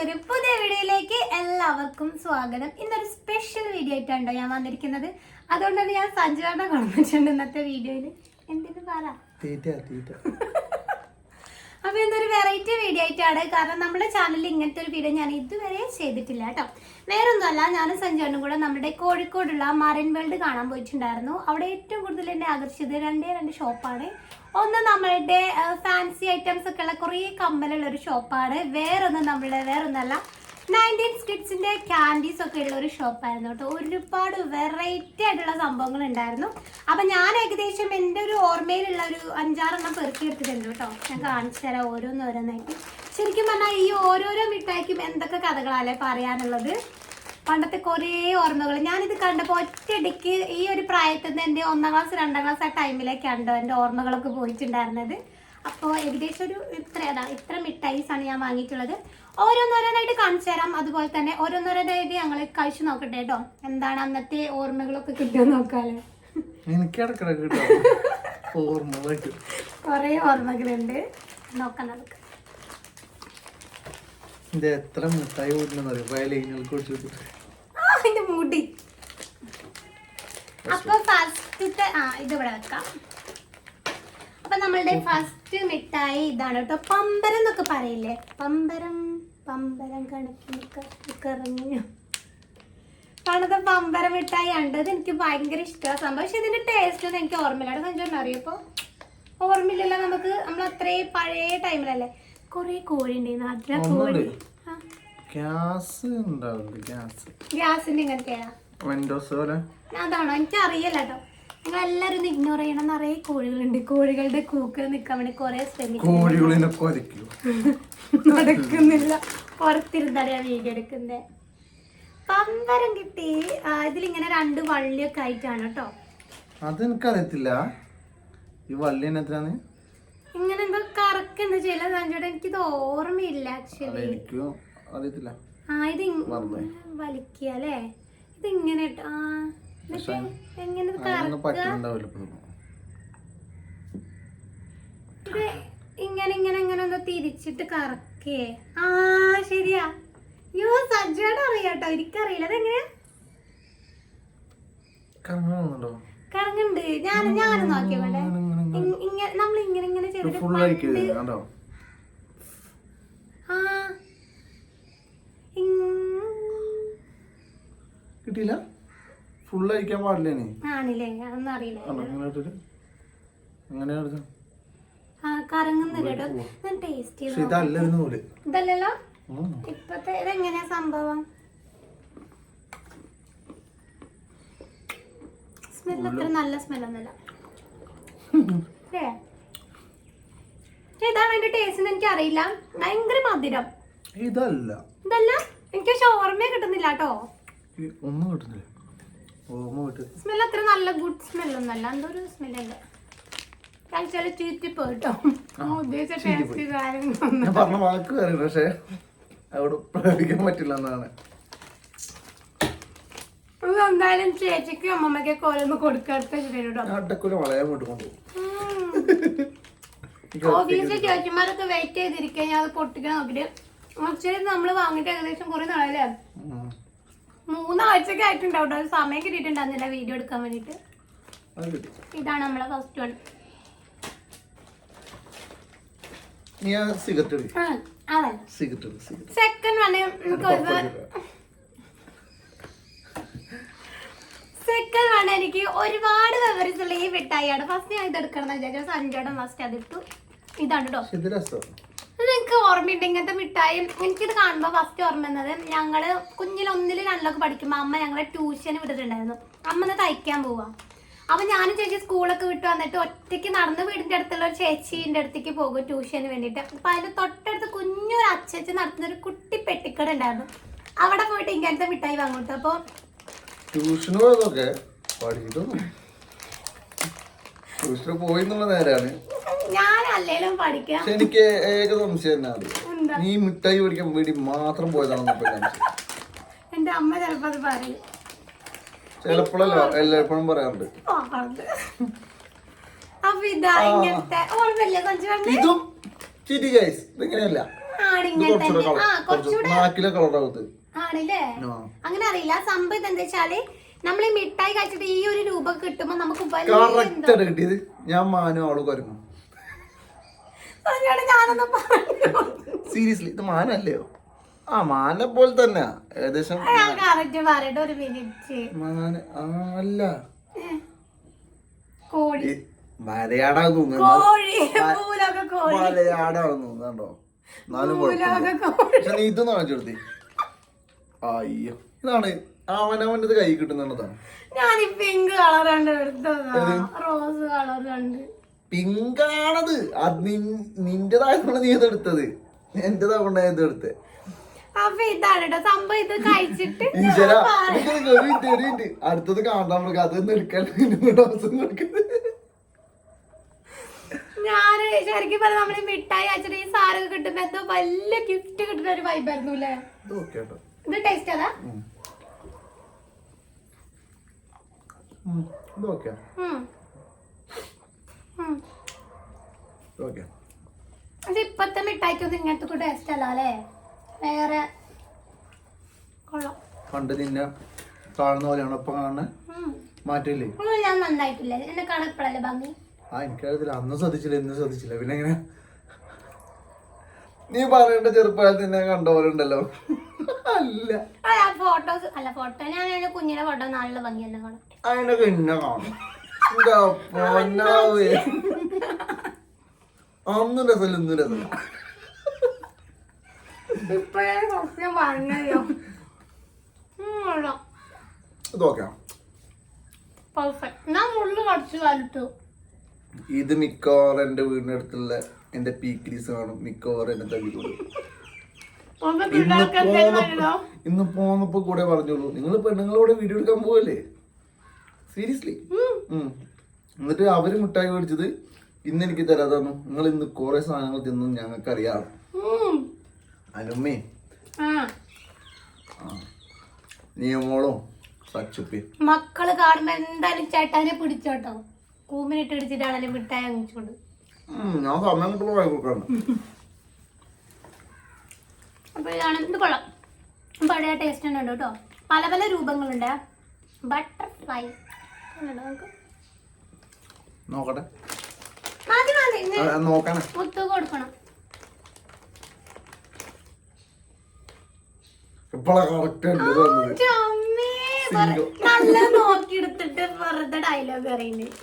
എന്റെ ഒരു പുതിയ വീഡിയോയിലേക്ക് എല്ലാവർക്കും സ്വാഗതം. ഇന്നൊരു സ്പെഷ്യൽ വീഡിയോ ആയിട്ടാണ്ടോ ഞാൻ വന്നിരിക്കുന്നത്. അതുകൊണ്ടാണ് ഞാൻ സഞ്ജുവേണ്ട കൊണ്ടുവന്നിട്ടുണ്ട് ഇന്നത്തെ വീഡിയോയിൽ എന്തിനു പറ? അപ്പൊ ഇന്നൊരു വെറൈറ്റി വീഡിയോ ആയിട്ടാണ്. കാരണം നമ്മുടെ ചാനലിൽ ഇങ്ങനത്തെ ഒരു വീഡിയോ ഞാൻ ഇതുവരെ ചെയ്തിട്ടില്ല കേട്ടോ. വേറൊന്നുമല്ല ഞാനും സഞ്ജുവിനും കൂടെ നമ്മുടെ കോഴിക്കോടുള്ള മറൈൻ വേൾഡ് കാണാൻ പോയിട്ടുണ്ടായിരുന്നു. അവിടെ ഏറ്റവും കൂടുതൽ എന്നെ ആകർഷിച്ചത് രണ്ടേ രണ്ട് ഷോപ്പാണ് ഒന്ന് നമ്മളുടെ ഫാൻസി ഐറ്റംസ് ഒക്കെ ഉള്ള കുറേ കമ്മലുള്ള ഒരു ഷോപ്പാണ് വേറൊന്ന് നമ്മളുടെ വേറൊന്നല്ല. നയന്റീൻ സ്കിഡ്സിന്റെ ക്യാൻഡീസ് ഒക്കെ ഉള്ള ഒരു ഷോപ്പായിരുന്നു കേട്ടോ. ഒരുപാട് വെറൈറ്റി ആയിട്ടുള്ള സംഭവങ്ങൾ ഉണ്ടായിരുന്നു. അപ്പൊ ഞാൻ ഏകദേശം എന്റെ ഒരു ഓർമ്മയിലുള്ള ഒരു അഞ്ചാറെണ്ണം പെറുക്കി എടുത്തിട്ടുണ്ട് കേട്ടോ. ഞാൻ കാണിച്ചു തരാം ഓരോന്നോരോന്നായിട്ട് ശരിക്കും പറഞ്ഞാൽ ഈ ഓരോരോ മിഠായിക്കും എന്തൊക്കെ കഥകളല്ലേ പറയാനുള്ളത്? പണ്ടത്തെ കുറേ ഓർമ്മകൾ. ഞാനിത് കണ്ടപ്പോൾ ഒറ്റയടിക്ക് ഈ ഒരു പ്രായത്തിൽ നിന്ന് എന്റെ ഒന്നാം ക്ലാസ് രണ്ടാം ക്ലാസ് ആ ടൈമിലേക്കാണോ എന്റെ ഓർമ്മകളൊക്കെ പോയിട്ടുണ്ടായിരുന്നത്. അപ്പോൾ ഏകദേശം ഒരു ഇത്ര ഇത്ര മിഠായിസാണ് ഞാൻ വാങ്ങിയിട്ടുള്ളത്. ഓരോന്നോരോന്നായിട്ട് കാണിച്ചു തരാം. അതുപോലെ തന്നെ ഓരോന്നോരോന്നായിട്ട് ഞങ്ങൾ കഴിച്ചു നോക്കട്ടെ കേട്ടോ. എന്താണ് അന്നത്തെ ഓർമ്മകളൊക്കെ കിട്ടുക നോക്കാൽ. കുറേ ഓർമ്മകളുണ്ട്. നോക്കാം നമുക്ക്. ഇത് എത്ര മിഠായി വയലേക്ക് കുടിച്ചിട്ട് ആ, അതിന്റെ മുടി. അപ്പൊ ഫസ്റ്റത്തെ ആ ഇത് ഇവിടെ വെക്കാം. അപ്പൊ നമ്മളുടെ ഫസ്റ്റ് മിഠായി ഇതാണ് കേട്ടോ. പമ്പരം എന്നൊക്കെ പറയില്ലേ? പമ്പരം പമ്പരം കണക്കിന് കറങ്ങിയോ പണ്ടത്തെ പമ്പരം മിഠായി ഉണ്ട് ഇത് എനിക്ക് ഭയങ്കര ഇഷ്ടമാണ് സംഭവം പക്ഷെ ഇതിന്റെ ടേസ്റ്റ് ഒന്നും എനിക്ക് ഓർമ്മയില്ല. സഞ്ചോണ്ട് അറിയപ്പോ ഓർമ്മയില്ലല്ലോ നമുക്ക്. നമ്മൾ അത്രേ പഴയ ടൈമിലല്ലേ കൊറേ കോഴി ഉണ്ടായിരുന്നു അതിലെ കോഴി. ഗ്യാസ് ഉണ്ടാവില്ല ഗ്യാസ്. ഗ്യാസിന്റെ ഇങ്ങനത്തെയാ? വിൻഡോസ് പോലെ? അതാണോ? എനിക്ക് അറിയില്ല കേട്ടോ. നിങ്ങൾ എല്ലാവരും ഇഗ്നോർ ചെയ്യണം. നിറയെ കോഴികളുണ്ട്. കോഴികളുടെ കൂക്ക് നിൽക്കാൻ വേണ്ടി കുറെ ശ്രമിക്കും നടക്കുന്നില്ല. പുറത്തിരുന്നാണ് ഞാൻ വീഡിയോ എടുക്കുന്നത് പമ്പരം കിട്ടി. ഇതിലിങ്ങനെ രണ്ട് വള്ളിയൊക്കെ ആയിട്ടാണ് കേട്ടോ. അത് എനിക്കറിയത്തില്ല ഈ വള്ളി എത്രയാണ്? ഇങ്ങനെ എന്തോ കറക്കുണ്ട്. ചില സഞ്ചോടെ എനിക്കിത് ഓർമ്മയില്ല ആക്ച്വലി അറിയത്തില്ല. ആ ഇത് ഇങ് മറന്നുപോയി. വലിക്കുക അല്ലേ ഇത് ഇങ്ങനെ ആ എങ്ങനെ ഇത് ഇങ്ങനെ ഇങ്ങനെ ഇങ്ങനെ ഒന്ന് തിരിച്ചിട്ട് കറക്കേ. ആ ശരിയാ. യോ സജ്ജയുടെ അറിയാട്ടോ. എനിക്കറിയില്ല. അതെങ്ങനെയാ? കറങ്ങുന്നുണ്ടോ. കറങ്ങുണ്ട് ഞാൻ ഞാനും നോക്കിയോട്ടെ ഇങ്ങനെ നമ്മൾ ഇങ്ങനെ. ഇങ്ങനെ ചെയ്തിട്ട് ആ. കിട്ടിയില്ല? ഫുൾ അയക്കാൻ പാടില്ല ആണില്ലേ? അതൊന്നും അറിയില്ല. അങ്ങനെ കേട്ടോ. ടേസ്റ്റ് ഇതല്ലല്ലോ. ഇപ്പത്തെ ഇതെങ്ങനെയാ സംഭവം? സ്മെല്ല് അത്ര നല്ല സ്മെല്ലൊന്നുമല്ല ഇതാണ് അതിന്റെ ടേസ്റ്റ് എനിക്ക് അറിയില്ല ഭയങ്കര മധുരം. ഇതല്ല. ഇതല്ല എനിക്ക് ഓർമ്മയെ കിട്ടുന്നില്ല കേട്ടോ. ഒന്നും കിട്ടുന്നില്ല. കിട്ടും. സ്മെൽ അത്ര നല്ല ഗുഡ് സ്മെല്ലൊന്നുമല്ല എന്തോ ഒരു സ്മെല്ലുണ്ട് കഴിച്ചാൽ ചീറ്റി പോയിട്ടോ. ഉദ്ദേശിച്ച ടേസ്റ്റ് കാര്യങ്ങളൊന്നും പറഞ്ഞ വാക്ക് കയറി പക്ഷേ അവിടെ പ്രയോഗിക്കാൻ പറ്റില്ല എന്നാണ്. എന്തായാലും ചേച്ചിക്കും അമ്മമ്മക്കൊക്കെ ഓരോന്ന് കൊടുക്കാത്ത കേട്ടോ ചേച്ചിമാരൊക്കെ വെയിറ്റ് ചെയ്തിരിക്കാൻ ഞാൻ അത് പൊട്ടിക്കാൻ നോക്കിട്ട് ആക്ച്വലി നമ്മൾ വാങ്ങിട്ട് ഏകദേശം കുറെ നാളല്ലേ? മൂന്നാഴ്ചക്ക് ആയിട്ടുണ്ടാവും. ഒരു സമയം കിട്ടിയിട്ടുണ്ടായിരുന്നില്ല വീഡിയോ എടുക്കാൻ വേണ്ടിട്ട് ഇതാണ് നമ്മളെ first one second one second one എനിക്ക് ഒരുപാട് മെമ്മറീസ് ഉള്ള ഈ മിഠായിയാണ്. ഫസ്റ്റ് ഞാൻ ഇത് എടുക്കണം എന്ന് വിചാരിച്ചു സഞ്ജയുടെ ഫസ്റ്റ് അതിട്ടു ഇതാണ് കേട്ടോ എനിക്ക് ഓർമ്മയുണ്ട് ഇങ്ങനത്തെ മിഠായി എനിക്കിത് കാണുമ്പോൾ ഫസ്റ്റ് ഓർമ്മ വന്നത് ഞങ്ങൾ കുഞ്ഞിൽ ഒന്നിൽ രണ്ടിലൊക്കെ പഠിക്കുമ്പോൾ അമ്മ ഞങ്ങളെ ട്യൂഷന് വിട്ടിട്ടുണ്ടായിരുന്നു. അമ്മ ഒന്ന് തയ്ക്കാൻ പോവാ. അപ്പൊ ഞാനും ചേച്ചി സ്കൂളൊക്കെ വിട്ട് വന്നിട്ട് ഒറ്റയ്ക്ക് നടന്ന് വീടിന്റെ അടുത്തുള്ള ഒരു ചേച്ചീന്റെ അടുത്തേക്ക് പോകും ട്യൂഷന് വേണ്ടിയിട്ട്. അപ്പൊ അതിന്റെ തൊട്ടടുത്ത് കുഞ്ഞൊരു അച്ചച്ച് നടത്തുന്ന ഒരു കുട്ടി പെട്ടിക്കട ഉണ്ടായിരുന്നു. അവിടെ പോയിട്ട് ഇങ്ങനത്തെ മിഠായി വാങ്ങൂട്ടോ അപ്പോൾ ട്യൂഷന് പോയതൊക്കെ പഠിച്ചിട്ടൊന്നും പോയി നേരാണ്. പഠിക്കാം. പക്ഷെ എനിക്ക് ഏക സംശയം നീ മിഠായി പഠിക്കാൻ വേണ്ടി മാത്രം പോയതാണെന്ന് എന്റെ അമ്മ ചിലപ്പോ അത് പറയും. ചിലപ്പോഴല്ലോ എല്ലായ്പ്പോഴും പറയാറുണ്ട്. പോകരുത്. അപ്പൊ ഇതാ ഇങ്ങനത്തെ. ഓർമ്മയില്ലേ കൊഞ്ചു ഇതും ചിരി ഗൈസ് ഇതിങ്ങനെയല്ല. നാക്കിലെ ആണല്ലേ? അങ്ങനെ അറിയില്ല. സംഭവം എന്താ വെച്ചാൽ നമ്മൾ ഈ മിഠായി കഴിച്ചിട്ട് ഈ ഒരു രൂപ കിട്ടുമ്പോ നമുക്ക് കിട്ടിയത് ഞാൻ മാനും ആൾ കുരങ്ങും സീരിയസ്ലി ഇത് മാനല്ലയോ ആ മാനെ പോലെ തന്നെ. ഏകദേശം മാന ആ, അല്ല. തോന്നുന്നു. എന്നാലും പക്ഷെ നീ ഇതൊന്നും അയ്യോ ഇതാണ് അവനവന്റെ കൈ കിട്ടുന്നതാണ് ഞാൻ ഈ പിങ്ക് കളർ കണ്ട് എടുത്തതാ. റോസ് കളർ കണ്ട്. പിങ്കാണത്. അത് നിന്റേതായതുകൊണ്ട് നീ ഇത് എടുത്തത്. എന്റേതാകൊണ്ട് ഞാൻ എടുത്തത് അപ്പൊ ഇതാണ് സംഭവം ഇത് കഴിച്ചിട്ട് ഈശ്വര എനിക്കൊരു ഒരു മിനിറ്റ്, ഒരു മിനിറ്റ്. അടുത്തത് കാണാൻ നമുക്ക്. അതൊന്നും എടുക്കാൻ അവസരം കൊടുക്കുന്നത് ഞാൻ ശരിക്കും പറഞ്ഞ നമ്മൾ മിഠായി അച്ഛനെ ഈ സാറൊക്കെ കിട്ടുമ്പോ എന്തോ വലിയ ഗിഫ്റ്റ് കിട്ടുന്ന ഒരു വൈബായിരുന്നു അല്ലേ? ഇത് ടേസ്റ്റ് അതാ ഇത് ഓക്കെ ഓക്കെ. അത് ഇപ്പത്തെ മിഠായിക്കൊന്നും ഇങ്ങനത്തെ ടേസ്റ്റ് അല്ല അല്ലേ? വേറെ കൊള്ളാം. പണ്ട് നിന്നെ കാണുന്ന പോലെയാണ് ഇപ്പൊ കാണുന്നത് മാറ്റില്ലേ ഞാൻ നന്നായിട്ടില്ല. എന്നെ കാണാൻ ഇപ്പോഴല്ലേ ഭംഗി? ആ എനിക്കറിയത്തില്ല. അന്ന് ശ്രദ്ധിച്ചില്ല ഇന്ന് ശ്രദ്ധിച്ചില്ല. പിന്നെ എങ്ങനെ? നീ പറയേണ്ട ചെറുപ്പകാലത്ത് നിന്നെ കണ്ട പോലെ ഉണ്ടല്ലോ. അല്ല. ഫോട്ടോസ് അല്ല ഫോട്ടോ ഞാൻ കുഞ്ഞിന്റെ ഫോട്ടോ നല്ല ഭംഗിയല്ലേ കാണാം. അതിനൊക്കെ ഇന്ന കാണും. അന്നും രസമില്ല ഇന്നും രസമില്ല. ഇപ്പോഴേ സത്യം പറഞ്ഞല്ലോ. പെർഫെക്റ്റ് ഞാൻ മുള്ളു കടിച്ചു കലിട്ടു. ഇത് മിക്കവാറും എന്റെ അടുത്തുള്ള എന്റെ പീക്രീസ് കാണും. മിക്കവാറും എന്നെ തല്ലിക്കൊള്ളു ഇന്ന് പോന്നപ്പോ കൂടെ പറഞ്ഞോളൂ. നിങ്ങൾ പെണ്ണുങ്ങളോട് വീഡിയോ എടുക്കാൻ പോവല്ലേ? സീരിയസ്ലി എന്നിട്ട് അവർ മിഠായി മേടിച്ചത് ഇന്ന് എനിക്ക് തരാതാണ് നിങ്ങൾ ഇന്ന് കുറെ സാധനങ്ങൾ തിന്നു ഞങ്ങൾക്ക് അറിയാം. അനുമ്മേ. നിയമോളും സച്ചുപ്പി. മക്കൾ കാണുമ്പോ എന്തായാലും ചേട്ടാനെ പിടിച്ചോട്ടോ. കൂമിനിട്ട് പിടിച്ചിട്ടാണല്ലോ മിഠായി വാങ്ങിച്ചോണ്ട്. ഞാൻ സമയം കിട്ടുമ്പോൾ വാങ്ങി കൊടുക്കാണ്. അപ്പൊ ഇതാണ് ഇത് കൊള്ളാം. പഴയ ടേസ്റ്റ് തന്നെ ഉണ്ട് കേട്ടോ. പല പല രൂപങ്ങളുണ്ട്. ബട്ടർഫ്ലൈ നോക്കട്ടെ. മുത്ത് കൊടുക്കണം. കറക്റ്റ് നല്ല നോക്കിയെടുത്തിട്ട് വെറുതെ ഡയലോഗ് അറിയുന്നത്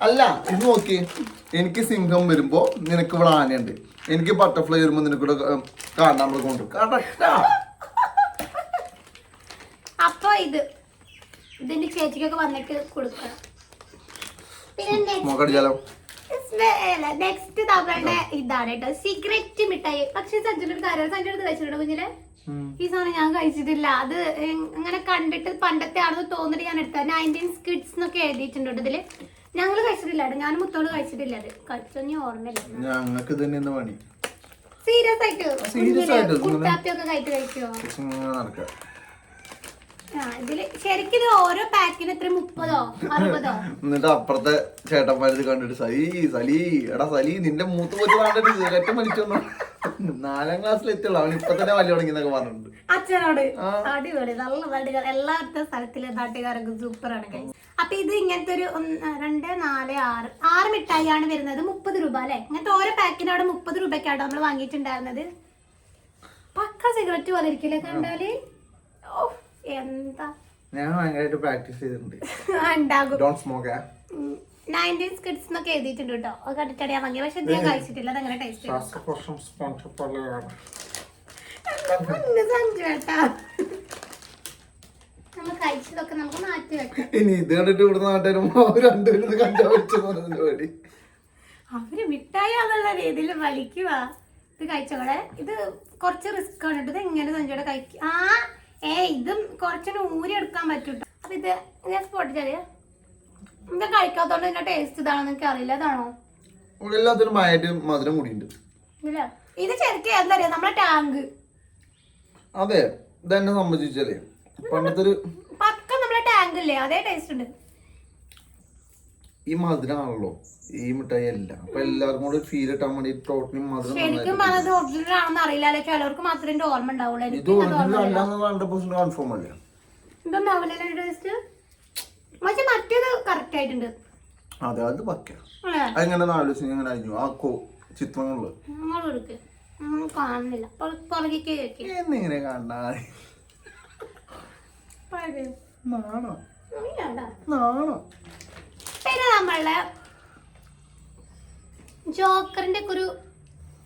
അല്ല ഇത് നോക്കി എനിക്ക് സിംഹം വരുമ്പോ നിനക്ക് ഇവിടെ ആനയുണ്ട് എനിക്ക് ബട്ടർഫ്ലൈ വരുമ്പോ നിനക്ക് ഇവിടെ കാണാൻ നമ്മൾ കൊണ്ടു കറക്റ്റാ അപ്പൊ ഇത് ഇതിന്റെ ചേച്ചിക്കൊക്കെ വന്നിട്ട് കൊടുക്കണം. നെക്സ്റ്റ് നമ്മളുടെ ഇതാണ് കേട്ടോ. സീക്രറ്റ് മിഠായി. പക്ഷെ സഞ്ജുന്റെ ഒരു കാര്യം സഞ്ജു എടുത്ത് കഴിച്ചിട്ടുണ്ടോ കുഞ്ഞിലെ ഈ സാധനം ഞാൻ കഴിച്ചിട്ടില്ല. അത് അങ്ങനെ കണ്ടിട്ട് പണ്ടത്തെ ആണെന്ന് തോന്നിട്ട് ഞാൻ എടുത്ത നയന്റീൻ കിഡ്സ് എന്നൊക്കെ എഴുതിയിട്ടുണ്ട് ഇതിൽ. ഞങ്ങൾ കഴിച്ചിട്ടില്ല ഞാൻ മുത്തോട് കഴിച്ചിട്ടില്ല അത്. കഴിച്ചൊന്നും ഓർമ്മയില്ല. ഞങ്ങൾക്ക് തന്നെ എന്താ പണി. സീരിയസ് ആയിട്ട് കുട്ടാപ്പിയൊക്കെ കഴിച്ചു കഴിക്കുമോ ഇങ്ങനെ നടക്കുക ആ ഇതിൽ ശരിക്കും ഓരോ പാക്കിന് എത്ര മുപ്പതോ അറുപതോ? എന്നിട്ട് അപ്പുറത്തെ ചേട്ടന്മാരിത് കണ്ടിട്ട് സലീ സലി എടാ സലി നിന്റെ മൂത്ത് പോയി കണ്ടിട്ട് സിഗരറ്റ് മരിച്ചോന്നു നാലാം ക്ലാസ്സിൽ എത്തിയുള്ളൂ. അവൻ ഇപ്പൊ തന്നെ വലിയ തുടങ്ങിയെന്നൊക്കെ പറഞ്ഞിട്ടുണ്ട്. അച്ഛനോട്? അടിപൊളി. നല്ല നാട്ടുകാർ എല്ലായിടത്തെ സ്ഥലത്തിലെ നാട്ടുകാരൊക്കെ സൂപ്പറാണ്. അപ്പൊ ഇത് ഇങ്ങനത്തെ ഒരു രണ്ട് നാല് ആറ് ആറ് മിഠായിയാണ് വരുന്നത്. മുപ്പത് രൂപ അല്ലെ? ഇങ്ങനത്തെ ഓരോ പാക്കിന് അവിടെ മുപ്പത് രൂപയ്ക്കാണ് നമ്മൾ വാങ്ങിയിട്ടുണ്ടായിരുന്നത്. പക്ക സിഗരറ്റ് പോലെ ഇരിക്കില്ലേ കണ്ടാൽ? ഓ എന്താ? ഞാൻ ഭയങ്കരമായിട്ട് പ്രാക്ടീസ് ചെയ്തിട്ടുണ്ട്. ഉണ്ടാകും. ഡോണ്ട് സ്മോക്ക് നയന്റീൻ കിഡ്സ് എന്നൊക്കെ എഴുതിയിട്ടുണ്ട് കേട്ടോ. അത് കണ്ടിട്ടാണ് ഞാൻ വാങ്ങിയത് പക്ഷെ ഇത് ഞാൻ കഴിച്ചിട്ടില്ല. അതങ്ങനെ ടേസ്റ്റ് ശ്വാസകോശം സ്പോഞ്ച് പോലെയാണ് ചേട്ടാ നമ്മൾ കഴിച്ചതൊക്കെ നമുക്ക് മാറ്റി വെക്കാം. ഇനി ഇത് കണ്ടിട്ട് ഇവിടുന്ന് നാട്ടുകാരും രണ്ടുപേരും കണ്ടാ വെച്ചു പറഞ്ഞതിന്റെ പേടി. അവർ മിഠായി എന്നുള്ള രീതിയിൽ വലിക്കുക ഇത് കഴിച്ചോടെ ഇത് കുറച്ച് റിസ്ക് ആണ് കേട്ടോ. ഇത് എങ്ങനെ സഞ്ചോടെ കഴിക്കുക ആ ഏ ഇതും കുറച്ചിന് ഊരി എടുക്കാൻ പറ്റൂട്ടോ. അപ്പൊ ഇത് ഞാൻ സ്പോട്ട് ചെറിയ ഇത് കഴിക്കാത്തോണ്ട് ഇതിന്റെ ടേസ്റ്റ് ഇതാണെന്ന് എനിക്ക് അറിയില്ല ഇതാണോ? എല്ലാത്തിനും മയറ്റ് മധുരം കൂടിയുണ്ട് ഇല്ല. ഇത് ശരിക്കും എന്താ അറിയാ നമ്മളെ ടാങ്ക്. അതെ ഇതെന്നെ സംബന്ധിച്ചല്ലേ പണ്ടത്തെ ഒരു പക്ക നമ്മളെ ടാങ്ക് ഇല്ലേ? അതേ ടേസ്റ്റ് ഉണ്ട്. ഈ മധുരമാണല്ലോ ഈ മിഠായി അല്ല അപ്പൊ എല്ലാവർക്കും കൂടെ ഫീൽ കിട്ടാൻ വേണ്ടി ടോട്ടലി മധുരം ശരിക്കും പറഞ്ഞത് ഒറിജിനൽ ആണെന്ന് അറിയില്ല. ചിലവർക്ക് മാത്രമേ എന്റെ ഓർമ്മ ഉണ്ടാവുള്ളൂ. ഇത് ഒറിജിനൽ അല്ലാന്ന് ഹൺഡ്രഡ് പെർസെന്റ് കൺഫേം അല്ലേ? ഇതൊന്നാവില്ലല്ലോ ടേസ്റ്റ് പക്ഷെ മറ്റേത് കറക്റ്റ് ആയിട്ടുണ്ട്. അതെ അത് പക്ക. അങ്ങനെ അതെങ്ങനെ ആലോചിച്ച് എങ്ങനെ അരിഞ്ഞു ആ കോ ചിത്രങ്ങൾ. നിങ്ങൾ എടുക്ക്. ഉം, കാണുന്നില്ല. എന്നിങ്ങനെ കാണാ നാണോ? നാണോ? പിന്നെ നമ്മളെ ജോക്കറിന്റെ ഒക്കെ ഒരു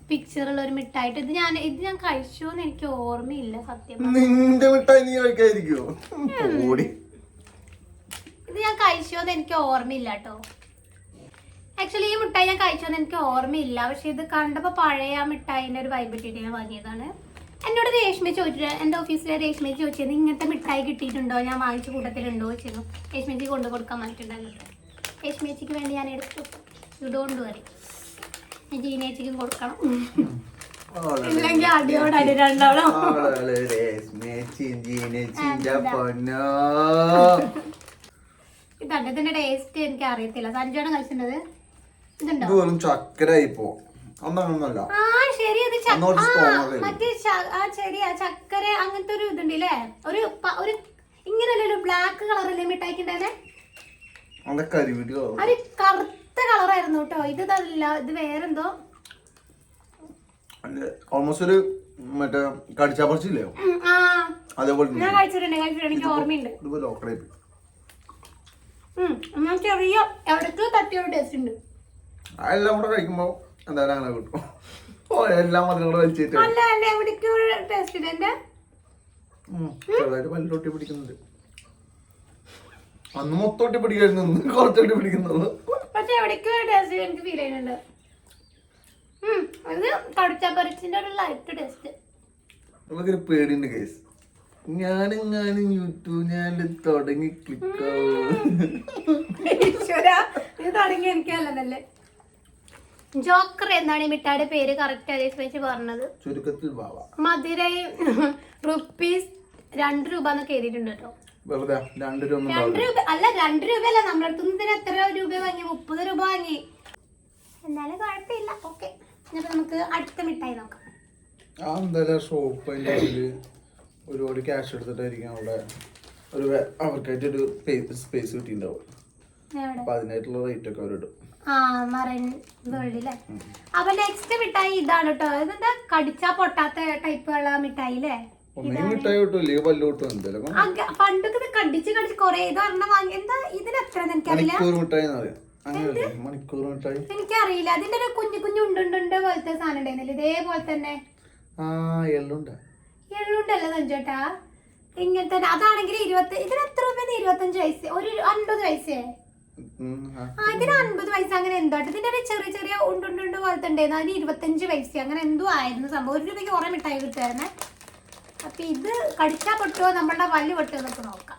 പിക്ചറുള്ള ഒരു മിഠായിട്ട്? ഇത് ഞാൻ ഇത് ഞാൻ കഴിച്ചു എന്ന് എനിക്ക് ഓർമ്മയില്ല സത്യം നിന്റെ മിഠായി നീ കഴിക്കാതിരിക്കോ ഇത് ഞാൻ കഴിച്ചു എന്ന് എനിക്ക് ഓർമ്മയില്ല കേട്ടോ. ആക്ച്വലി ഈ മിഠായി ഞാൻ കഴിച്ചോന്ന് എനിക്ക് ഓർമ്മയില്ല. പക്ഷെ ഇത് കണ്ടപ്പോൾ പഴയ ആ മിഠായിന്റെ ഒരു വൈബ് ഇട്ടിട്ട് ഞാൻ വാങ്ങിയതാണ്. എന്നോട് രേഷ്മി ചോദിച്ചിട്ട് എന്റെ ഓഫീസിലെ രേഷ്മിച്ച് ചോദിച്ചത് ഇങ്ങനത്തെ മിഠായി കിട്ടിയിട്ടുണ്ടോ? ഞാൻ വാങ്ങിച്ച കൂട്ടത്തിലുണ്ടോ? ചോദിച്ചു രേഷ്മിച്ച് കൊണ്ടു കൊടുക്കാൻ പറഞ്ഞിട്ടുണ്ടായിരുന്നു രേഷ്മിയച്ചിക്ക് വേണ്ടി ഞാൻ എടുത്തു ഇതുകൊണ്ട് ഞാൻ ജീനേച്ചിക്കും കൊടുക്കണം. ഇല്ലെങ്കിൽ അടിയോട് അടി രണ്ടോളം ഇത് അദ്ദേഹത്തിന്റെ ടേസ്റ്റ് എനിക്ക് അറിയത്തില്ല. ഇതുണ്ടോ? അന്നൊന്നല്ല ആ ശരി അത് കുറച്ച് ആ, ചക്കര അങ്ങനത്തെ ഒരു ഇതുണ്ട് ഒരു ഒരു ഇങ്ങനല്ലേ ബ്ലാക്ക് കളറല്ലേ മിഠായിക്ക് ഉണ്ടായിരുന്നെ? അവിടെ കരിവിടിയോ അത് കറുത്ത കളറായിരുന്നു കേട്ടോ. ഇത് ഇതല്ല ഇത് വേറെന്തോ? ഓൾമോസ്റ്റ് ഒരു മറ്റേ കടിച്ചാ പറിച്ചില്ലേ? ആ. അതേപോലെ ഞാൻ കഴിച്ചിട്ടുണ്ട് കഴിച്ചിട്ടുണ്ട്. എനിക്ക് ഓർമ്മയുണ്ട്. എന്നാൽ ചെറിയ എവിടേക്ക് തട്ടിയൊരു ടേസ്റ്റ് ഉണ്ട്. എല്ലാം കൂടെ കഴിക്കുമ്പോ എന്തായാലും അങ്ങനെ കിട്ടും. ഓ എല്ലാം മധുരം കൂടെ വലിച്ചിട്ട്. അല്ല എവിടേക്ക് ടേസ്റ്റ് ഉണ്ട്. എന്റെ? ചെറുതായിട്ട് പല്ലൊട്ടി പിടിക്കുന്നുണ്ട്. അന്ന് മൊത്തോട്ടി പിടിക്കായിരുന്നു ഇന്ന് കുറച്ചോട്ടി പിടിക്കുന്നത് പക്ഷെ എവിടേക്ക് ഒരു ടേസ്റ്റ് എനിക്ക് ഫീൽ ചെയ്യുന്നുണ്ട്. അത് ഇത് കടിച്ചാപ്പറിച്ചിന്റെ ഒരു ലൈറ്റ് ടേസ്റ്റ് നമുക്കൊരു പേടിയുണ്ട് കേസ് ഞാനെങ്ങാനും യൂട്യൂബ് ഞാൻ തുടങ്ങി ക്ലിക്ക് ഇത് തുടങ്ങി എനിക്കല്ലതല്ലേ ജോക്കർ എന്നാണ് ഈ മിഠായിയുടെ പേര് കറക്റ്റ് അതേ വെച്ച് പറഞ്ഞത്. ചുരുക്കത്തിൽ വാവ. മധുരൈ റുപ്പീസ് രണ്ട് രൂപ എന്നൊക്കെ എഴുതിയിട്ടുണ്ട് കേട്ടോ. വെറുതെ രണ്ട് രൂപ രണ്ട് രൂപ അല്ല രണ്ട് രൂപയല്ല. നമ്മുടെ അടുത്ത് എത്ര രൂപ വാങ്ങി? മുപ്പത് രൂപ വാങ്ങി. എന്നാലും കുഴപ്പമില്ല. ഓക്കെ. എന്നിട്ട് നമുക്ക് അടുത്ത മിഠായി നോക്കാം. ആ എന്തായാലും ഒരുപാട് ക്യാഷ് എടുത്തിട്ടായിരിക്കും അവിടെ ഒരു അവർക്കായിട്ടൊരു അവർക്കായിട്ട് ഒരു സ്പേസ് കിട്ടിയിട്ടുണ്ടാവും. അപ്പൊ അതിനായിട്ടുള്ള റേറ്റ് ഒക്കെ അവരിടും. അപ്പൊ നെക്സ്റ്റ് മിഠായി ഇതാണ് കേട്ടോ ഇതെന്താ? കടിച്ചാ പൊട്ടാത്ത ടൈപ്പുള്ള മിഠായി അല്ലേ മിഠായി എന്തെങ്കിലും പണ്ടൊക്കെ ഇത് കടിച്ച് കടിച്ച് കൊറേ ഇത് ഒരെണ്ണം വാങ്ങി എന്താ ഇതിന് എത്ര എനിക്കറിയില്ല. മണിക്കൂർ മിഠായി എന്ന് പറയാം. അങ്ങനെയല്ലേ മണിക്കൂർ മിഠായി. എനിക്കറിയില്ല. അതിന്റെ ഒരു കുഞ്ഞു കുഞ്ഞു ഉണ്ടുണ്ടുണ്ട് പോലത്തെ സാധനം ഉണ്ടായിരുന്നില്ല? ഇതേപോലെ തന്നെ. ആ എള്ളുണ്ട. എള്ളുണ്ടല്ലോ സഞ്ചോട്ടാ ഇങ്ങനത്തെ അതാണെങ്കിൽ ഇരുപത്തി ഇതിന് എത്ര രൂപ ഇരുപത്തഞ്ച് വയസ്സ്. ഒരു അൻപത് വയസ്സേ? ഇതിന് അൻപത് വയസ്സ് അങ്ങനെ എന്തോ. ഇതിന്റെ ഒരു ചെറിയ ചെറിയ ഉണ്ടുണ്ടുണ്ട് പോലത്തെ ഉണ്ടായിരുന്നു. അതിന് ഇരുപത്തഞ്ച് വയസ്സ്. അങ്ങനെ എന്തോ ആയിരുന്നു സംഭവം. ഒരു രൂപയ്ക്ക് കുറെ മിഠായി കിട്ടുമായിരുന്നേ. അപ്പൊ ഇത് കടിച്ചാ പൊട്ടുമോ നമ്മളുടെ പല്ല് പൊട്ടുമോ എന്നൊക്കെ നോക്കാം.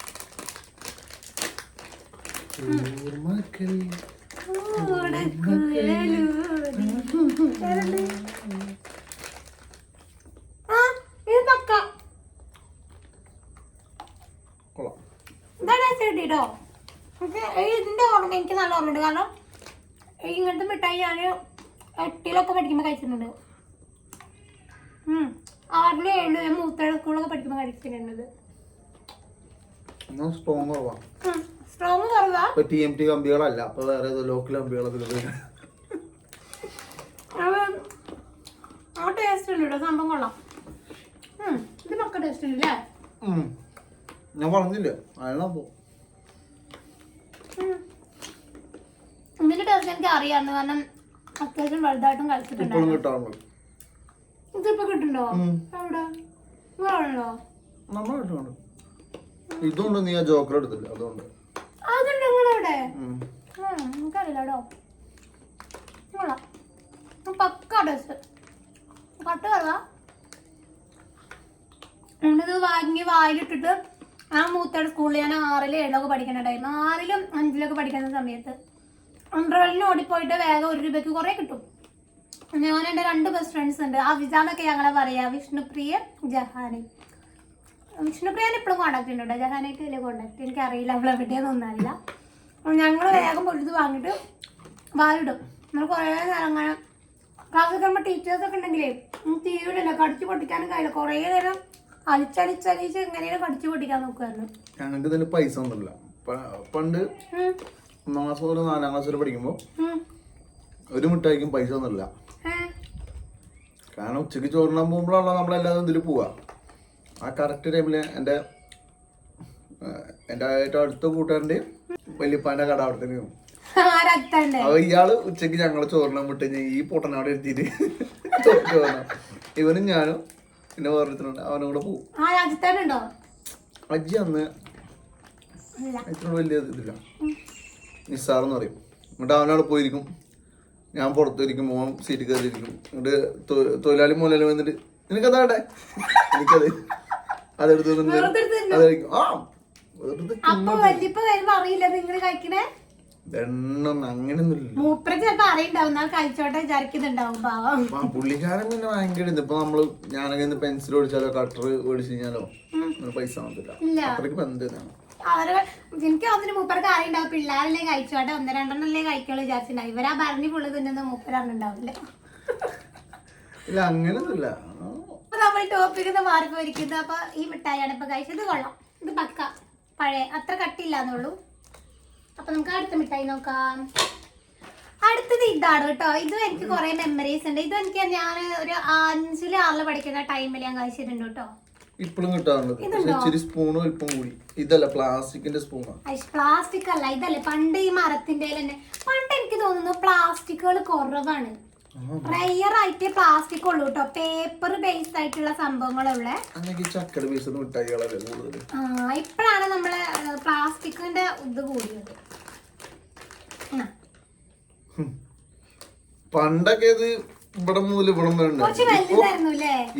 കിട്ടിട്ടോ ഇതിന്റെ ഓർമ്മ എനിക്ക് നല്ല ഓർമ്മയുണ്ട്. കാരണം ഇങ്ങനത്തെ മിഠായി ഞാൻ എട്ടിലൊക്കെ പഠിക്കുമ്പോൾ കഴിച്ചിട്ടുണ്ട്. ആറിലും ഏഴിലും ഞാൻ മൂത്തേഴ് സ്കൂളൊക്കെ പഠിക്കുമ്പോൾ കഴിച്ചിട്ടുണ്ട് എന്നാ സ്ട്രോങ് കുറവാ. സ്ട്രോങ് കുറവാ. ഇപ്പൊ ടി എം ടി കമ്പികളല്ല അപ്പൊ വേറെ ഏതോ ലോക്കൽ കമ്പികളൊക്കെ അത് ആ ടേസ്റ്റ് ഉണ്ട് കേട്ടോ സംഭവം കൊള്ളാം. ഉം. ഇത് പക്ക ടേസ്റ്റ് ഉണ്ട് അല്ലേ ഞാൻ പറഞ്ഞില്ല അയാളാ പോ. ഇതിന്റെ ടേസ്റ്റ് എനിക്ക് കാരണം അത്യാവശ്യം വലുതായിട്ടും കഴിച്ചിട്ടുണ്ടായിരുന്നു. ഇതിപ്പോ കിട്ടുന്നുണ്ടോ? ഉം. കിട്ടുന്നുണ്ട് ഇതുകൊണ്ട് നീ ആ ജോക്കർ എടുത്തില്ല അതുകൊണ്ട്. അതുണ്ട് നിങ്ങളവിടെ. എനിക്കറിയില്ല കേട്ടോ. പക്ക ഇത് വാങ്ങി വായിലിട്ടിട്ട് ആ മൂത്തയുടെ സ്കൂളിൽ ഞാൻ ആറിലും ഏഴിലൊക്കെ പഠിക്കണുണ്ടായിരുന്നു. ആറിലും അഞ്ചിലൊക്കെ പഠിക്കുന്ന സമയത്ത്. അണ്ടർവെല്ലിന് ഓടിപ്പോയിട്ട് വേഗം ഒരു രൂപയ്ക്ക് കുറേ കിട്ടും. ഞാൻ എന്റെ രണ്ട് ബെസ്റ്റ് ഫ്രണ്ട്സ് ഉണ്ട്. ആ വിജാന്നൊക്കെ ഞങ്ങളെ പറയാ. വിഷ്ണുപ്രിയ ജഹാനി. വിഷ്ണുപ്രിയ ഇപ്പോഴും കോണ്ടാക്ട് ഉണ്ട് കേട്ടോ ജഹാനായിട്ട് വലിയ കോണ്ടാക്ട് എനിക്ക് അറിയില്ല അവളെ എവിടെയാണെന്നൊന്നും അറിയില്ല. ഞങ്ങൾ വേഗം പൊഴുത് വാങ്ങിട്ട് വാലിടും നമ്മൾ കുറേ നേരം അങ്ങനെ ക്ലാസ്സിൽ കഴിയുമ്പോൾ ടീച്ചേഴ്സ് ഒക്കെ ഉണ്ടെങ്കിലേ തീരുന്നില്ല കടിച്ചു പൊട്ടിക്കാനും കഴിയില്ല. കുറേ നേരം അലിച്ചലിച്ചലിച്ച് എങ്ങനെയാണ് കടിച്ചു പൊട്ടിക്കാൻ നോക്കുമായിരുന്നു ഞങ്ങൾക്ക് പൈസ ഒന്നുമില്ല. പണ്ട്. ഒന്നാം ക്ലാസ് മുതൽ നാലാം ക്ലാസ് വരെ പഠിക്കുമ്പോൾ. ഒരു മിഠായിക്കും പൈസ ഒന്നുമില്ല? കാരണം ഉച്ചയ്ക്ക് ചോറിനാൻ പോകുമ്പോഴാണല്ലോ നമ്മളെല്ലാവരും ഇതിൽ പോവുക. ആ കറക്റ്റ് ടൈമിൽ എന്റെ എന്റെ ഏറ്റവും അടുത്ത കൂട്ടുകാരന്റെ വലിയപ്പാന്റെ കട അവിടെ ആരത്തണ്ടേ അപ്പൊ ഇയാൾ ഉച്ചയ്ക്ക് ഞങ്ങളെ ചോറിനാൻ വിട്ട് ഈ പൊട്ടനവിടെ എത്തിയിട്ട് ഇവനും ഞാനും പിന്നെ വേറൊരുത്തനുണ്ട് അവനും കൂടെ പോകും അജ്ജി അന്ന് ഇത്ര വലിയ ഇതില്ല. നിസ്സാറെന്ന് പറയും. എന്നിട്ട് അവനവിടെ പോയിരിക്കും. ഞാൻ പുറത്തിരിക്കും മോൻ സീറ്റ് കയറിയിരിക്കും. എന്നിട്ട് തൊഴിലാളി മൂലയിൽ വന്നിട്ട് നിനക്ക് വേണ്ടേ? എനിക്കത് അതെടുത്ത്? അതായിരിക്കും ആ എണ്ണം അങ്ങനെയൊന്നുമില്ല. പുള്ളിക്കാരൻ പിന്നെ ഭയങ്കര ഇത്. ഇപ്പൊ നമ്മൾ ഞാനൊക്കെ പെൻസിൽ ഓടിച്ചാലോ കട്ടർ ഓടിച്ചു കഴിഞ്ഞാലോ പൈസ വന്നില്ല അത്രയ്ക്ക് ബന്ധം ബന്ധമാണ് അവർ എനിക്ക് അതിന് മൂപ്പർക്ക് അറിയണ്ടാവും പിള്ളേരല്ലേ കഴിച്ചോട്ടെ ഒന്ന് രണ്ടെണ്ണല്ലേ കഴിക്കുള്ളൂ വിചാരിച്ചിട്ടുണ്ടാവും ഇവരാ ഭരണി പുള്ളി തിന്നുന്ന മൂപ്പരറിഞ്ഞിണ്ടാവില്ല ഇല്ല അങ്ങനെയൊന്നുമില്ല അപ്പൊ നമ്മൾ നിന്ന് മാറിപ്പോയിരിക്കുന്നത് അപ്പൊ ഈ മിഠായിയാണ് ഇപ്പൊ കഴിച്ചത്. കൊള്ളാം. ഇത് പക്ക. പഴയ. അത്ര കട്ടില്ലാന്നുള്ളൂ അപ്പൊ നമുക്ക് അടുത്ത മിഠായി നോക്കാം. അടുത്തത് ഇതാണ് കേട്ടോ. ഇത് എനിക്ക് കുറെ മെമ്മറീസ് ഉണ്ട്. ഇത് എനിക്ക് ഞാൻ ഒരു അഞ്ചിൽ ആറിൽ പഠിക്കുന്ന ടൈമിൽ ഞാൻ കഴിച്ചിട്ടുണ്ട് കേട്ടോ. ഇപ്പോഴും കിട്ടാറുണ്ട്. പക്ഷെ ഇച്ചിരി സ്പൂണും വലിപ്പം കൂടി. ഇതല്ല പ്ലാസ്റ്റിക്കിന്റെ സ്പൂണാണ് പ്ലാസ്റ്റിക് അല്ല ഇതല്ലേ. പണ്ട് ഈ മരത്തിന്റെ തന്നെ പണ്ട് എനിക്ക് തോന്നുന്നു പ്ലാസ്റ്റിക്കുകൾ കുറവാണ്. റയർ ആയിട്ട് പ്ലാസ്റ്റിക് ഉള്ളൂ കേട്ടോ പേപ്പർ ബേസ്ഡ് ആയിട്ടുള്ള സംഭവങ്ങളുള്ള ചക്കര പീസ് മിഠായികളല്ലേ കൂടുതൽ ആ ഇപ്പോഴാണ് നമ്മൾ പ്ലാസ്റ്റിക്കിന്റെ ഇത് കൂടിയത്. പണ്ടൊക്കെ ഇത് ഇവിടെ മുതൽ ഇവിടെ വരെ ഉണ്ടായിരുന്നു.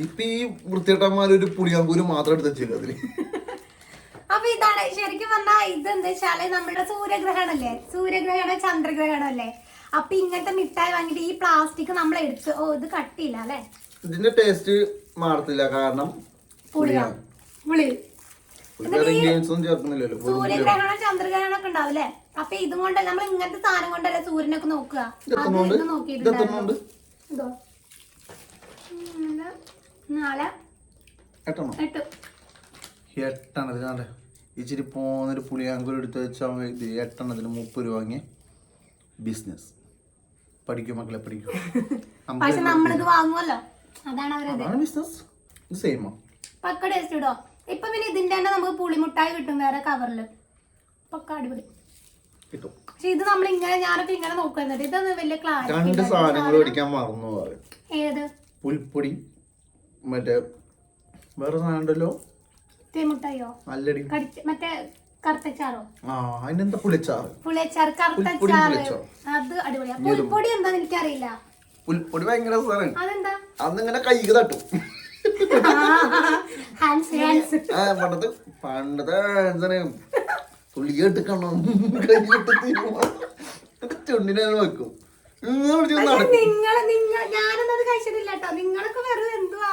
ഇപ്പൊ ഈ വൃത്തിയേട്ടന്മാര് ഒരു പുളിയാങ്കൂര് മാത്രം എടുത്ത് വെച്ചേക്കും അതിൽ. അപ്പൊ ഇതാണ് ശരിക്കും പറഞ്ഞാൽ ഇത് എന്താ വെച്ചാൽ നമ്മുടെ സൂര്യഗ്രഹണല്ലേ? സൂര്യഗ്രഹണം ചന്ദ്രഗ്രഹണം അല്ലേ അപ്പൊ ഇങ്ങനത്തെ മിഠായി വാങ്ങിയിട്ട് ഈ പ്ലാസ്റ്റിക് നമ്മൾ എടുത്ത് ഓ ഇത് കട്ടിയില്ല അല്ലേ? ഇതിന്റെ ടേസ്റ്റ് മാറത്തില്ല കാരണം പുളിയാണ്. പുളി. സൂര്യഗ്രഹണം ചന്ദ്രഗ്രഹണം ഒക്കെ ഉണ്ടാവില്ലേ അപ്പൊ ഇതും കൊണ്ട് നമ്മൾ ഇങ്ങനത്തെ സാധനം കൊണ്ടല്ലേ സൂര്യനൊക്കെ നോക്കുക? ഇതെത്രണ്ണമുണ്ട്? ഇതോ. മൂന്ന്, നാല് എട്ടെണ്ണം. എട്ട്. എട്ടെണ്ണത്തിന് കണ്ടേ? ഇച്ചിരി പോന്നൊരു പുളിയാങ്കുരം എടുത്ത് വെച്ചാൽ ഇത് എട്ടെണ്ണത്തിന് മുപ്പത് രൂപ വാങ്ങി ബിസിനസ് പഠിക്കും മക്കളെ പഠിക്കും. പക്ഷെ നമ്മളിത് വാങ്ങുമല്ലോ അതാണ് അവരത്. ബിസിനസ് ഇത് സെയിമാ പക്ക ടേസ്റ്റ് ഇടോ. ഇപ്പൊ പിന്നെ ഇതിന്റെ തന്നെ നമുക്ക് പുളിമുട്ടായി കിട്ടും വേറെ കവറിൽ പക്ക അടിപൊളി. കിട്ടും. പക്ഷെ ഇത് നമ്മൾ ഇങ്ങനെ ഞാനൊക്കെ ഇങ്ങനെ നോക്കുന്നത് ഇതൊന്നും വലിയ ക്ലാരിറ്റി രണ്ട് സാധനങ്ങൾ മേടിക്കാൻ മറന്നു പറയും ഏത്? പുൽപ്പൊടി മറ്റേ വേറെ സാധനം ഉണ്ടല്ലോ? തേമുട്ടായോ നല്ലടി കടിച്ച് മറ്റേ കറുത്തച്ചാറോ? ആ അതിനെന്താ പുളിച്ചാറ്? പുളിയച്ചാർ പുൽപ്പൊടി കറുത്തച്ചാറ് പുളിയച്ചാറ്. അത് അടിപൊളിയാ. പുൽപ്പൊടി എന്താന്ന് എനിക്കറിയില്ല. പുൽപ്പൊടി ഭയങ്കര സാധനം അതെന്താ? അന്നിങ്ങനെ കൈക്ക് തട്ടും. ഹാൻസ് ഹാൻസ് ആ പണ്ടത്തെ പുള്ളിക്ക് എടുക്കണം കൈയിട്ട് ചുണ്ടിനെ വെക്കും. നിങ്ങൾ നിങ്ങൾ ഞാനൊന്നും അത് കഴിച്ചിട്ടില്ല കേട്ടോ. നിങ്ങളൊക്കെ വെറുതെ എന്തുവാ?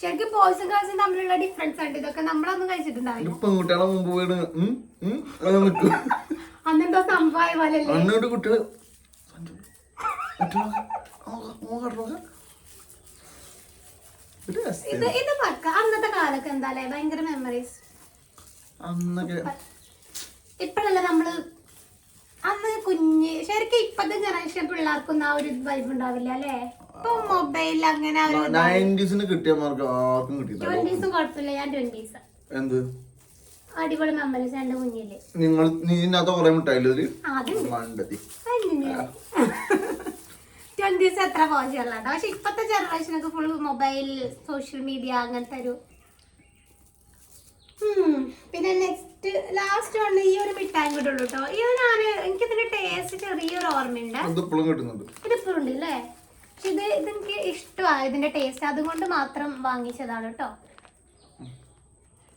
ശരിക്കും ബോയ്സും ഗേൾസും തമ്മിലുള്ള ഡിഫറൻസ് ഉണ്ട് ഇതൊക്കെ നമ്മളൊന്നും കഴിച്ചിട്ടുണ്ടാവില്ല. പെൺകുട്ടികളെ മുമ്പ് അന്നെന്തോ അന്നോട്ട്. ഇത് ഇത് പക്ക അന്നത്തെ കാലൊക്കെ എന്താല്ലേ ഭയങ്കര മെമ്മറീസ് അന്നൊക്കെ ഇപ്പോഴല്ലേ നമ്മൾ അന്ന് കുഞ്ഞ് ശരിക്കും ഇപ്പത്തെ ജനറേഷൻ പിള്ളേർക്കൊന്നും ആ ഒരു വൈബ് ഉണ്ടാവില്ല അല്ലേ? ഇപ്പൊ മൊബൈൽ അങ്ങനെ ഒരു നയന്റീസിന് കിട്ടിയമാർക്ക് ആർക്കും കിട്ടിയില്ല ട്വന്റീസും കുഴപ്പമില്ല ഞാൻ ട്വന്റീസ് എന്ത്? അടിപൊളി മെമ്മറീസ് എന്റെ കുഞ്ഞിൽ നിങ്ങൾ കുറെ ട്വന്റീസ് എത്ര പോലെയുള്ള പക്ഷെ ഇപ്പത്തെ ജനറേഷനൊക്കെ ഫുൾ മൊബൈൽ സോഷ്യൽ മീഡിയ അങ്ങനത്തെ ഒരു. പിന്നെ നെക്സ്റ്റ് ലാസ്റ്റ് വന്ന് ഈ ഒരു മിഠായി കിട്ടുള്ളൂ കേട്ടോ കേട്ടോ ഇത് ഞാൻ എനിക്ക് ഇതിന്റെ ടേസ്റ്റ് ചെറിയൊരു ഓർമ്മയുണ്ട്. ഇതിപ്പോഴും കിട്ടുന്നുണ്ട്. ഇതിപ്പോഴും ഉണ്ട് അല്ലേ പക്ഷെ ഇത് ഇതെനിക്ക് ഇഷ്ടമാണ് ഇതിന്റെ ടേസ്റ്റ് അതുകൊണ്ട് മാത്രം വാങ്ങിച്ചതാണ് കേട്ടോ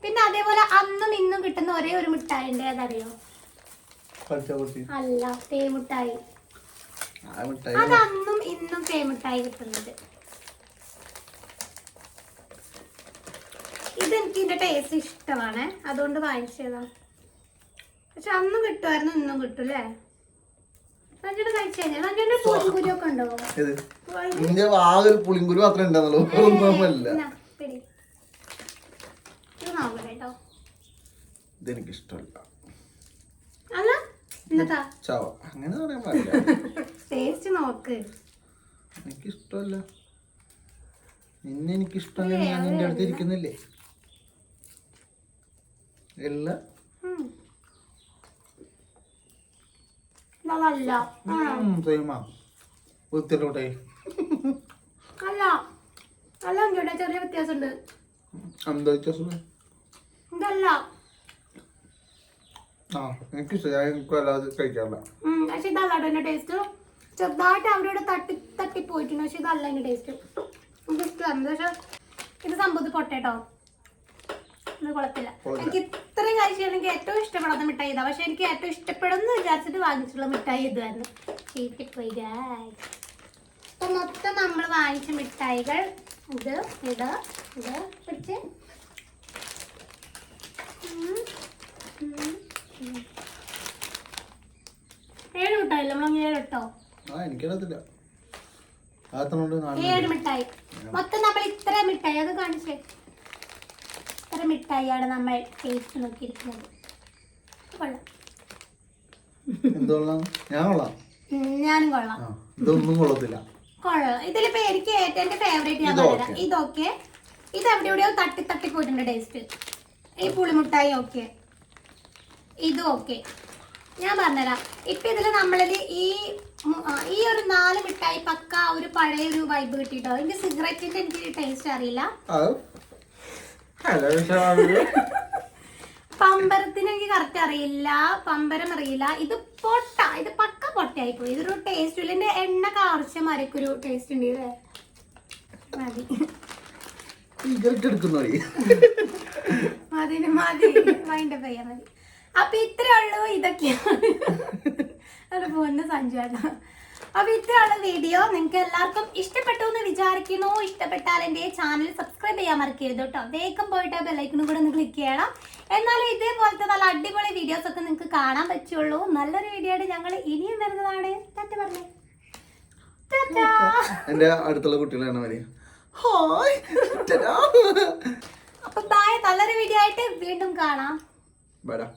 പിന്നെ അതേപോലെ അന്നും ഇന്നും കിട്ടുന്ന ഒരേ ഒരു മിഠായി ഉണ്ട്. കളിച്ചാ അല്ല തേമുട്ടായി. അത് അന്നും ഇന്നും തേമുട്ടായി കിട്ടുന്നത്. ഇതെനിക്ക് ഇതിന്റെ ടേസ്റ്റ് ഇഷ്ടമാണ്. അതുകൊണ്ട് വാങ്ങിച്ചതാ. പക്ഷെ അന്നും കിട്ടുമായിരുന്നു ഇന്നും കിട്ടും അല്ലേ നിന്റെ ആകെ ഒരു പുളിങ്കുരു മാത്രമേ ഒന്നുമല്ല ഇതെനിക്ക് ഇഷ്ടമല്ല അങ്ങനെ പറയാൻ പാടില്ല. ടേസ്റ്റ് നോക്ക്. നിന്നെ ഞാൻ നിന്റെ അടുത്ത് ഇരിക്കുന്നില്ലേ? എല്ലാം ഉം. ഇതല്ല ആണോ സെയിമാ വൃത്തിയിലോട്ടെ. അല്ല. അല്ല ഇവിടെ ചെറിയ വ്യത്യാസമുണ്ട്. എന്താ വ്യത്യാസം? ഇതല്ല. ആ എനിക്ക് എനിക്ക് അല്ലാതെ കഴിക്കാറില്ല. പക്ഷെ ഇതല്ല കേട്ടോ ടേസ്റ്റ് ചെറുതായിട്ട് അവരോട് തട്ടി തട്ടി പോയിട്ടുണ്ട് പക്ഷെ ഇതല്ല എന്റെ ടേസ്റ്റ് എനിക്ക് ഇഷ്ടമാണ് പക്ഷെ ഇത് സംഭവത്തിൽ പൊട്ടേട്ടോ. ഇത് കുഴപ്പമില്ല. എനിക്ക് ഇത്രയും കാര്യം എനിക്ക് ഏറ്റവും ഇഷ്ടപ്പെടാത്ത മിഠായി ഇതാ. പക്ഷെ എനിക്ക് ഏറ്റവും ഇഷ്ടപ്പെടുന്ന വിചാരിച്ചിട്ട് വാങ്ങിച്ചിട്ടുള്ള മിഠായി ഇതായിരുന്നു. ചീറ്റിപ്പോയി. അപ്പൊ മൊത്തം നമ്മൾ വാങ്ങിച്ച മിഠായികൾ ഇത് ഇത് ഇത് പിടിച്ച്. ഏഴ് മിഠായി നമ്മൾ ഏഴ് ഇട്ടോ? ആ എനിക്കറിയത്തില്ല. ഏഴ് മിഠായി. മൊത്തം നമ്മൾ ഇത്ര മിഠായി അത് കാണിച്ചേ. ഇത്ര മിഠായിയാണ് നമ്മൾ ടേസ്റ്റ് നോക്കിയിരിക്കുന്നത്? കൊള്ളാം. എന്തുകൊള്ളാം? ഞാൻ കൊള്ളാം? ഉം, ഞാനും കൊള്ളാം. ആ ഇതൊന്നും കൊള്ളത്തില്ല. കൊള്ളാം. ഇതിലിപ്പോ എനിക്ക് ഏറ്റവും എന്റെ ഫേവറേറ്റ് ഞാൻ പറയാം. ഇതൊക്കെ. ഇത് എവിടെ എവിടെയോ തട്ടി തട്ടി പോയിട്ടുണ്ട് ടേസ്റ്റ് ഈ പുളിമുട്ടായി ഓക്കെ ഇതും ഓക്കെ ഞാൻ പറഞ്ഞുതരാം. ഇപ്പൊ ഇതിൽ നമ്മളിൽ ഈ ഈ ഒരു നാല് മിഠായി പക്ക ഒരു പഴയ ഒരു വൈബ് കിട്ടിട്ടോ എനിക്ക് സിഗരറ്റിന്റെ എനിക്ക് ടേസ്റ്റ് അറിയില്ല. പമ്പരത്തിന് എനിക്ക് കറക്റ്റ് അറിയില്ല പമ്പരം അറിയില്ല. ഇത് പൊട്ട ഇത് പക്ക പൊട്ടയായി പോയി ഇതൊരു ടേസ്റ്റ് ഇല്ല. എന്റെ എണ്ണ കാർച്ച മരക്കൊരു ടേസ്റ്റ് ഉണ്ട് ഇത് മതി. സിഗരറ്റ് എടുക്കുന്നോടി മതി. മതി മൈൻഡ് ചെയ്യാൻ മതി. അപ്പൊ ഇത്രേ ഉള്ളൂ ഇതൊക്കെയാണ്. അത് പോകുന്ന സഞ്ജുവേട്ട അപ്പൊ ഇത്രയുള്ള വീഡിയോ നിങ്ങൾക്ക് എല്ലാവർക്കും ഇഷ്ടപ്പെട്ടു എന്ന് വിചാരിക്കുന്നു. ഇഷ്ടപ്പെട്ടാൽ എന്റെ ചാനൽ സബ്സ്ക്രൈബ് ചെയ്യാൻ മറക്കരുത് കേട്ടോ. വേഗം പോയിട്ട് ബെല്ലൈക്കണും കൂടെ ഒന്ന് ക്ലിക്ക് ചെയ്യണം. എന്നാലും ഇതേപോലത്തെ നല്ല അടിപൊളി വീഡിയോസ് ഒക്കെ നിങ്ങൾക്ക് കാണാൻ പറ്റുള്ളൂ. നല്ലൊരു വീഡിയോ ആയിട്ട് ഞങ്ങൾ ഇനിയും വരുന്നതാണ്. ടാറ്റ പറഞ്ഞേ. എന്റെ അടുത്തുള്ള കുട്ടികളാണ് ഹായ്. അപ്പൊ താഴെ നല്ലൊരു വീഡിയോ ആയിട്ട് വീണ്ടും കാണാം. ബടാ